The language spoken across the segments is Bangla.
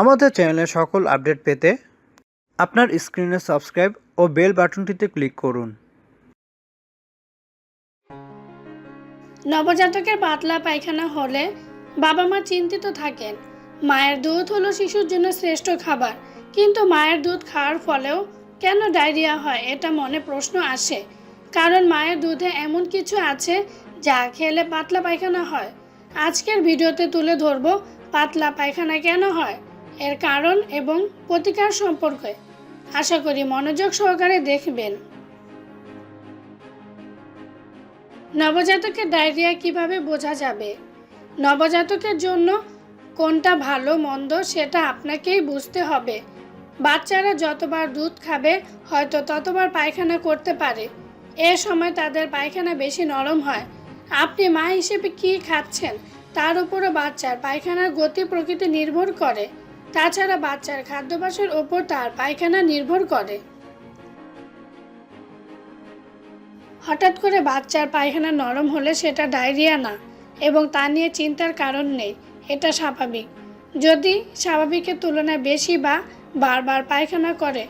আমাদের চ্যানেলের সকল আপডেট পেতে আপনার স্ক্রিনে সাবস্ক্রাইব ও বেল বাটনটিতে ক্লিক করুন। নবজাতকের পাতলা পায়খানা হলে বাবা মা চিন্তিত থাকেন। মায়ের দুধ হলো শিশুর জন্য শ্রেষ্ঠ খাবার। কিন্তু মায়ের দুধ খাওয়ার ফলেও কেন ডায়রিয়া হয় এটা মনে প্রশ্ন আসে। কারণ মায়ের দুধে এমন কিছু আছে যা খেলে পাতলা পায়খানা হয়। আজকের ভিডিওতে তুলে ধরব পাতলা পায়খানা কেন হয়। এর কারণ এবং প্রতিকার সম্পর্কে। আশা করি মনোযোগ সহকারে দেখবেন। নবজাতকের ডায়রিয়া কীভাবে বোঝা যাবে? নবজাতকের জন্য কোনটা ভালো, মন্দ, সেটা আপনাকেই বুঝতে হবে। বাচ্চারা যতবার দুধ খাবে, হয়তো ততবার পায়খানা করতে পারে। এ সময় তাদের পায়খানা বেশি নরম হয়। আপনি মা হিসেবে কি খাচ্ছেন? তার উপরও বাচ্চার পায়খানার গতি প্রকৃতি নির্ভর করে। তাছাড়া বাচ্চার খাদ্যাভ্যাসের ওপর তার পায়খানা নির্ভর করে। হঠাৎ করে বাচ্চার পায়খানা নরম হলে সেটা ডায়রিয়া না, এবং তা নিয়ে চিন্তার কারণ নেই, এটা স্বাভাবিক। যদি স্বাভাবিকের তুলনায় বেশি বা বারবার পায়খানা করে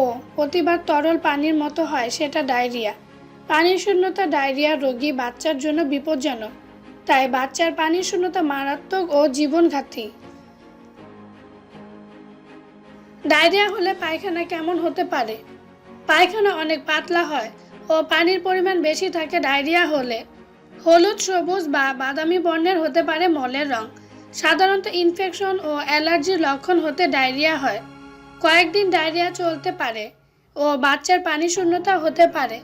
ও প্রতিবার তরল পানির মতো হয়, সেটা ডায়রিয়া। পানির শূন্যতা ডায়রিয়া রোগী বাচ্চার জন্য বিপজ্জনক। তাই বাচ্চার পানির শূন্যতা মারাত্মক ও জীবনঘাতী। ডায়রিয়া হলে পায়খানা কেমন হতে পারে? পায়খানা অনেক পাতলা হয় ও পানির পরিমাণ বেশি থাকে ডায়রিয়া হলে। হলুদ, সবুজ বা বাদামি বর্ণের হতে পারে মলের রং। সাধারণত ইনফেকশন ও অ্যালার্জির লক্ষণ হতে ডায়রিয়া হয়। কয়েকদিন ডায়রিয়া চলতে পারে ও বাচ্চার পানি শূন্যতা হতে পারে।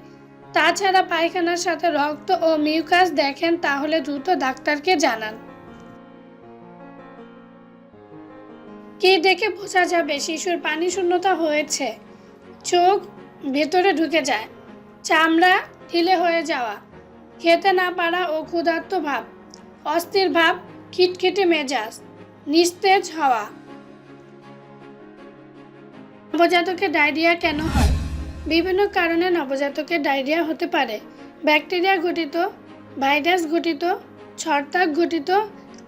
তাছাড়া পায়খানার সাথে রক্ত ও মিউকাস দেখেন তাহলে দ্রুত ডাক্তারকে জানান। কি দেখে বোঝা যাবে শিশুর পানি শূন্যতা হয়েছে। চোখ ভেতরে ঢুকে যায়। চামড়া ঢিলে হয়ে যাওয়া। খেতে না পারা ও ক্ষুধার্ত ভাব। অস্থির ভাব, খিটখিটে মেজাজ, নিস্তেজ হওয়া। নবজাতকের ডায়রিয়া কেন হয়? বিভিন্ন কারণে নবজাতকের ডায়রিয়া হতে পারে। ব্যাকটেরিয়া ঘটিত ভাইরাস ঘটিত ছত্রাক ঘটিত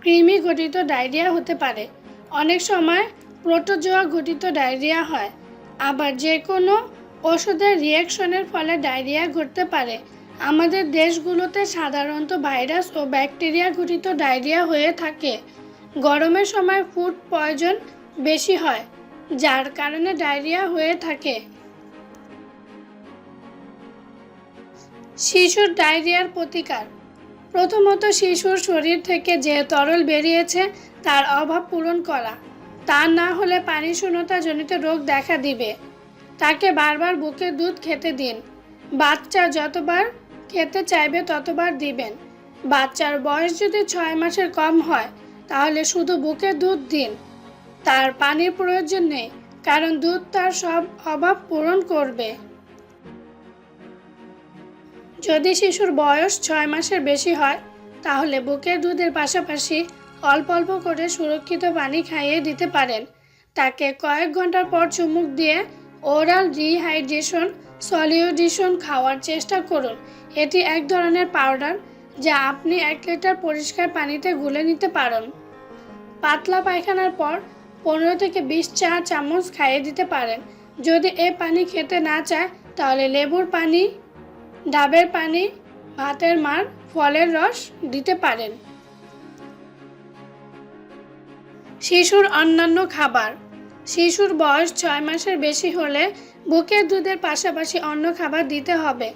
কৃমি ঘটিত ডায়রিয়া হতে পারে। অনেক সময় প্রোটোজোয়া ঘটিত ডায়রিয়া হয়। আবার যে কোনো ওষুধের রিয়াকশনের ফলে ডায়রিয়া ঘটতে পারে। আমাদের দেশগুলোতে সাধারণত ভাইরাস ও ব্যাকটেরিয়া ঘটিত ডায়রিয়া হয়ে থাকে। গরমের সময় ফুড পয়জন বেশি হয়, যার কারণে ডায়রিয়া হয়ে থাকে। শিশুর ডায়রিয়ার প্রতিকার। প্রথমত শিশুর শরীর থেকে যে তরল বেরিয়েছে তার অভাব পূরণ করা। তা না হলে পানি শূন্যতা জনিত রোগ দেখা দিবে। তাকে বারবার বুকের দুধ খেতে দিন। বাচ্চা যতবার খেতে চাইবে ততবার দিবেন। বাচ্চার বয়স যদি ছয় মাসের কম হয়, তাহলে শুধু বুকের দুধ দিন। তার পানির প্রয়োজন নেই, কারণ দুধ তার সব অভাব পূরণ করবে। যদি শিশুর বয়স ছয় মাসের বেশি হয়, তাহলে বুকের দুধের পাশাপাশি অল্প অল্প করে সুরক্ষিত পানি খাইয়ে দিতে পারেন। তাকে কয়েক ঘণ্টার পর চুমুক দিয়ে ওরাল রিহাইড্রেশন, সলিউডিশন খাওয়ার চেষ্টা করুন। এটি এক ধরনের পাউডার যা আপনি এক লিটার পরিষ্কার পানিতে গুলে নিতে পারেন। পাতলা পায়খানার পর পনেরো থেকে বিশ চা চামচ খাইয়ে দিতে পারেন। যদি এ পানি খেতে না চায়, তাহলে লেবুর পানি ডাবের পানি, ভাতের মার, ফলের রস দিতে পারেন। শিশুর অন্যান্য খাবার। শিশুর বয়স ছয় মাসের বেশি হলে বুকের দুধের পাশাপাশি অন্য খাবার দিতে হবে।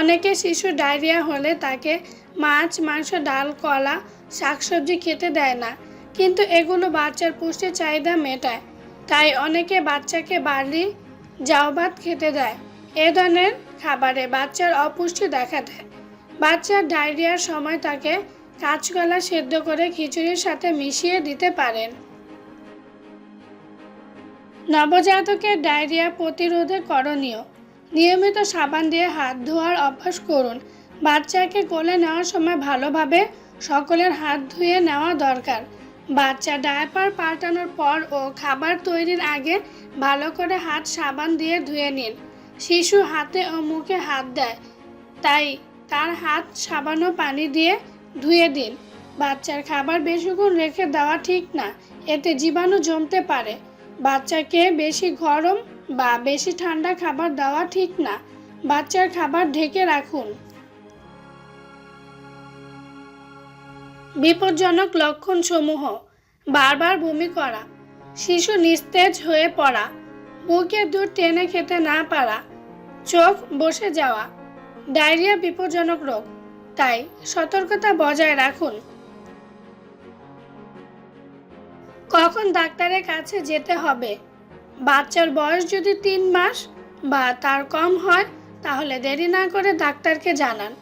অনেকে শিশু ডায়রিয়া হলে তাকে মাছ, মাংস, ডাল, কলা, শাকসবজি খেতে দেয় না। কিন্তু এগুলো বাচ্চার পুষ্টি চাহিদা মেটায়। তাই অনেকে বাচ্চাকে বার্লি জাউ ভাত খেতে দেয়। এ ধরনের খাবারে বাচ্চার অপুষ্টি দেখা দেয়। বাচ্চার ডায়রিয়ার সময় তাকে কাঁচকলা সেদ্ধ করে খিচুড়ির সাথে মিশিয়ে দিতে পারেন। নবজাতকের ডায়রিয়া প্রতিরোধে করণীয়। নিয়মিত সাবান দিয়ে হাত ধোয়ার অভ্যাস করুন। বাচ্চাকে কোলে নেওয়ার সময় ভালোভাবে সকলের হাত ধুয়ে নেওয়া দরকার। বাচ্চা ডায়াপার পাল্টানোর পর ও খাবার তৈরির আগে ভালো করে হাত সাবান দিয়ে ধুয়ে নিন। শিশু হাতে ও মুখে হাত দেয়। তাই তার হাত সাবান পানি দিয়ে ধুয়ে দিন। বাচ্চার খাবার বেশিক্ষণ রেখে দেওয়া ঠিক না, এতে জীবাণু জমতে পারে। বাচ্চাকে বেশি গরম বা বেশি ঠান্ডা খাবার দেওয়া ঠিক না। বাচ্চার খাবার ঢেকে রাখুন। বিপজ্জনক লক্ষণসমূহ। বারবার বমি করা। শিশু নিস্তেজ হয়ে পড়া। বুকের দুধ টেনে খেতে না পারা, চোখ বসে যাওয়া, ডায়রিয়া বিপজ্জনক রোগ। তাই সতর্কতা বজায় রাখুন। কখন ডাক্তারের কাছে যেতে হবে? বাচ্চার বয়স যদি তিন মাস বা তার কম হয়, তাহলে দেরি না করে ডাক্তারকে জানান।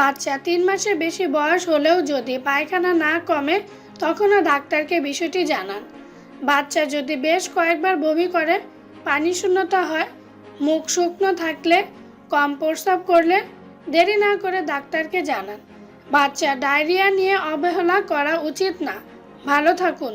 বাচ্চা তিন মাসের বেশি বয়স হলেও যদি পায়খানা না কমে, তখনও ডাক্তারকে বিষয়টি জানান। বাচ্চা যদি বেশ কয়েকবার বমি করে পানি শূন্যতা হয়, মুখ শুকনো থাকলে কম প্রস্রাব করলে দেরি না করে ডাক্তারকে জানান। বাচ্চা ডায়রিয়া নিয়ে অবহেলা করা উচিত না। ভালো থাকুন।